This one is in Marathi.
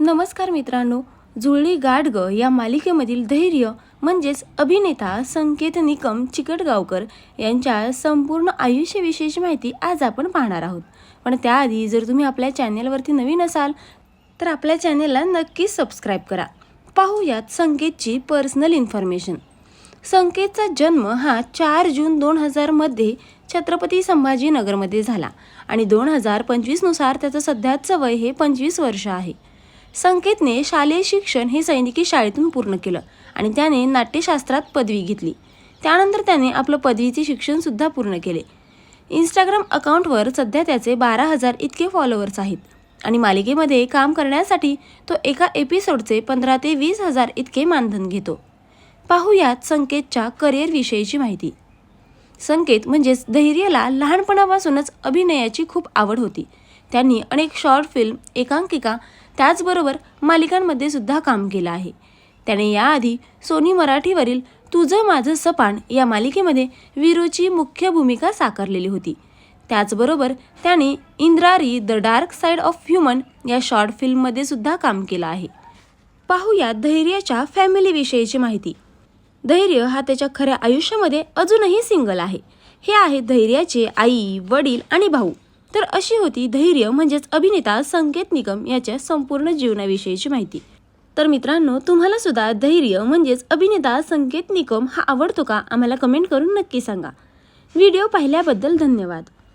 नमस्कार मित्रांनो जुळली गाडग या मालिकेमधील धैर्य म्हणजेच अभिनेता संकेत निकम चिकटगावकर यांच्या संपूर्ण आयुष्यविशेष माहिती आज आपण पाहणार आहोत. पण त्याआधी जर तुम्ही आपल्या चॅनेलवरती नवीन असाल तर आपल्या चॅनेलला नक्कीच सबस्क्राईब करा. पाहूयात संकेतची पर्सनल इन्फॉर्मेशन. संकेतचा जन्म हा चार जून दोन हजारमध्ये छत्रपती संभाजीनगरमध्ये झाला आणि दोन हजार पंचवीसनुसार त्याचं सध्याचं वय हे पंचवीस वर्ष आहे. संकेतने शालेय शिक्षण हे सैनिकी शाळेतून पूर्ण केलं आणि त्याने नाट्यशास्त्रात पदवी घेतली. त्यानंतर त्याने आपलं पदवीचे शिक्षणसुद्धा पूर्ण केले. इंस्टाग्राम अकाउंटवर सध्या त्याचे बारा हजार इतके फॉलोअर्स आहेत आणि मालिकेमध्ये काम करण्यासाठी तो एका एपिसोडचे पंधरा ते वीस हजार इतके मानधन घेतो. पाहूयात संकेतच्या करिअरविषयीची माहिती. संकेत म्हणजेच धैर्यला लहानपणापासूनच अभिनयाची खूप आवड होती. त्यांनी अनेक शॉर्ट फिल्म एकांकिका त्याचबरोबर मालिकांमध्ये सुद्धा काम केलं आहे. त्याने याआधी सोनी मराठीवरील तुझं माझं सपान या मालिकेमध्ये वीरूची मुख्य भूमिका साकारलेली होती. त्याचबरोबर त्याने इंद्रारी the dark side of human या शॉर्ट फिल्ममध्ये सुद्धा काम केलं आहे. पाहूया धैर्याच्या फॅमिलीविषयीची माहिती. धैर्य हा त्याच्या खऱ्या आयुष्यामध्ये अजूनही सिंगल आहे. हे आहेत धैर्याचे आई वडील आणि भाऊ. तर अशी होती धैर्य म्हणजेच अभिनेता संकेत निकम याच्या संपूर्ण जीवनाविषयीची माहिती. तर मित्रांनो तुम्हाला सुद्धा धैर्य म्हणजेच अभिनेता संकेत निकम हा आवडतो का? आम्हाला कमेंट करून नक्की सांगा. व्हिडिओ पाहिल्याबद्दल धन्यवाद.